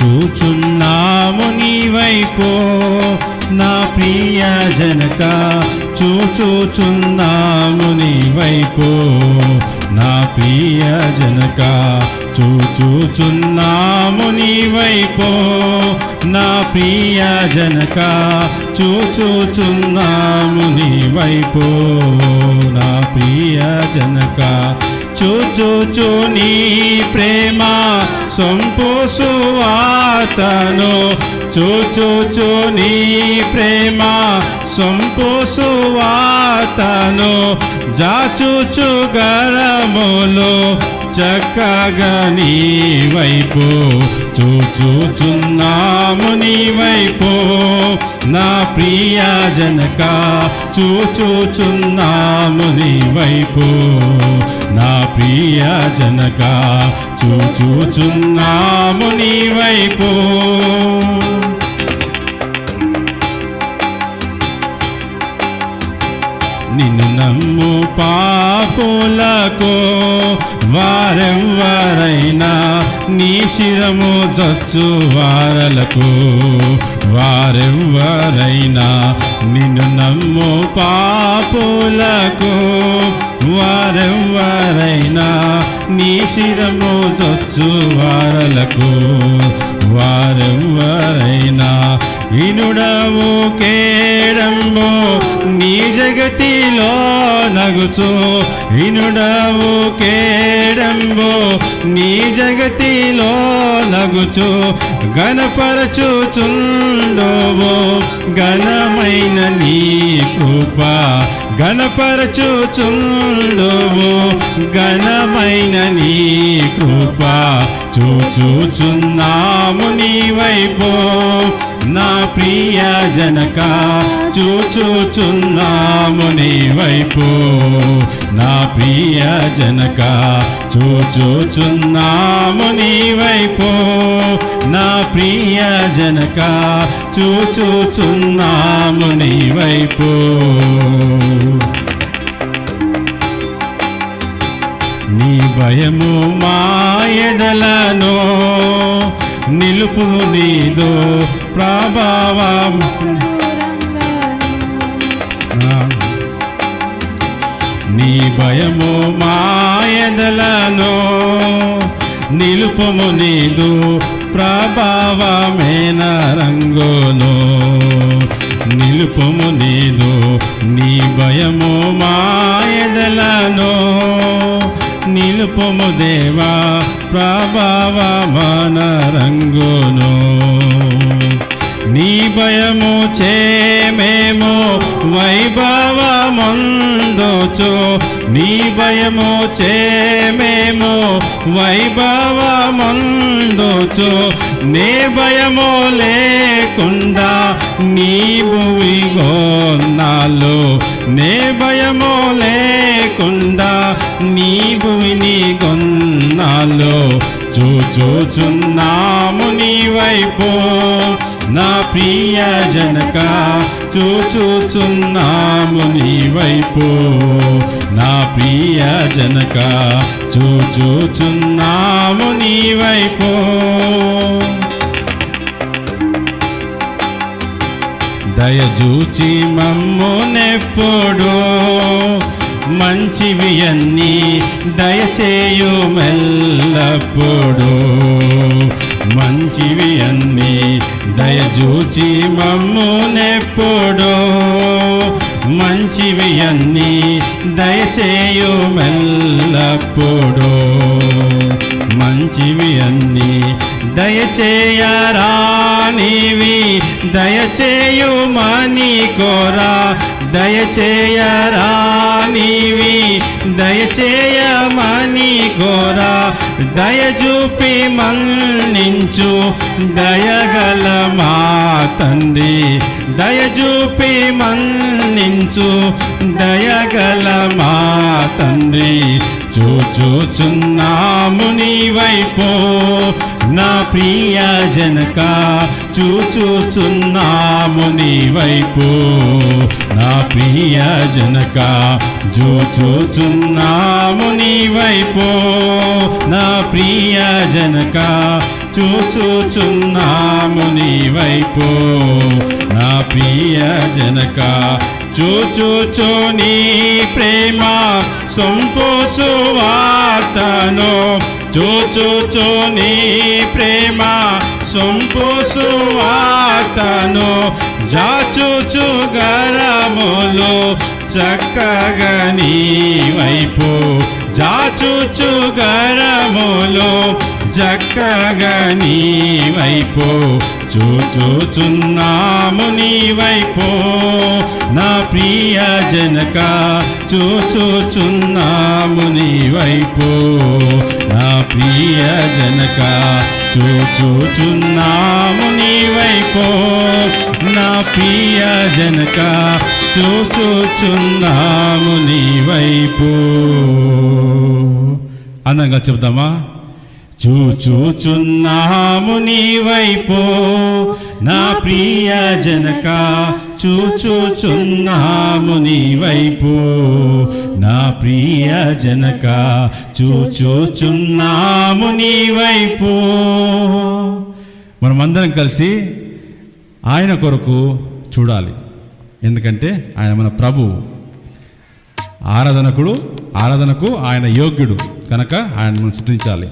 చూచున్నాము నీ వైపు నా ప్రియ జనక చూచుచున్నాము నీ వైపు నా ప్రియ జనక చూచుచున్నాము నీ వైపు నా ప్రియ జనక చూచుచున్నాము నీ వైపు నా ప్రియ జనక చూచుచు నీ ప్రేమ సొంపు సువాతను చూచుచు నీ ప్రేమ సొంపు సువాతను జాచుచు గరములు చక్కగా నీ వైపు. చూచుచున్నాము నీ వైపు. నా ప్రియ జనక చూచుచున్నాము నీ వైపు. నా ప్రియ జనక చూచూచున్నాము నీ వైపు. నిన్ను నమ్ము పాపులకు వారెవ్వరైనా నీ శిరము జచ్చు వారలకు వారెవ్వరైనా నిన్ను నమ్ము పాపులకు శిరము తొచ్చు వారలకు వారెవ్వరైనా ఇనుడవు కేడంబో నీ జగతిలో నగుచు వినుడవు కేడంబో నీ జగతిలో నగుచు గణపరచుచుండోవో ఘనమైన నీ కృప గణపరచుచుండోవో ఘనమైన నీ కృప చూచుచున్నాము నీ వైపు నా ప్రియ జనక చూచుచున్నాము నీ వైపు. నా ప్రియ జనక చూచుచున్నాము నీ వైపు. నా ప్రియ జనక చూచుచున్నాము నీ వైపు. నీ భయము మాయదలను నిలుపు నీదో ప్రభావం. నీ భయము మాయదలను నిలుపము నీదు ప్రభావమేన రంగును నిలుపము నీదు నీ భయము మాయదలను నిలుపము దేవా ప్రభావమన రంగును నీ చే మేము వైభవమందోచు. నీ భయము చేమేమో వైభవమందోచు. నే భయము లేకుండా నీ భూమి గోన్నాలు నే భయము లేకుండా నీ భూమిని గొన్నాలు చూచుచున్నాము నీ వైపు. నా ప్రియ జనక చూచుచున్నాము నీ వైపు. నా ప్రియ జనక చూచుచున్నాము నీ వైపు. దయచూచి మమ్మునెప్పుడు మంచివి అన్నీ దయచేయు మెల్లప్పుడు మంచివి అన్ని దయచూచి మమ్మునెప్పుడు మంచివి అన్ని దయచేయు మెల్లప్పుడో. మంచివి అన్నీ దయచేయరానివి దయచేయుమని కోరా. దయచేయరానివి దయచేయమని కోరా. దయచూపి మన్నించు దయగల మా తండ్రి. దయచూపి మన్నించు దయగల మా తండ్రి. చూచుచున్నాము నీ వైపు నా ప్రియ జనక చూచుచున్నాము నీ వైపు నా ప్రియ జనక చూచుచున్నాము నీ వైపు నా ప్రియ జనక చూచుచున్నాము నీ వైపు నా ప్రియ జనక చూచుచు నీ ప్రేమ సొంపుసు వార్తను చూచుచు నీ ప్రేమ సొంపుసు వార్తను జాచుచు గరములు చక్కగా నీ వైపు. జాచుచు గరములు చక్కగా నీ వైపు చూచుచున్నాము నీ వైపు నా ప్రియ జనక చూచుచున్నాము నీ వైపు నా ప్రియ జనక చూచుచున్నాము నీ వైపు నా ప్రియ జనక చూచుచున్నాము నీ వైపు అందంగా చెబుతామా? చూచుచున్నాము నీ వైపు. నా ప్రియ జనక చూచుచున్నాము నీ వైపు. నా ప్రియ జనక చూచుచున్నాము నీ వైపు. మనమందరం కలిసి ఆయన కొరకు చూడాలి. ఎందుకంటే ఆయన మన ప్రభువు ఆరాధనకుడు ఆరాధనకు ఆయన యోగ్యుడు. కనుక ఆయన మనం స్థుతించాలి.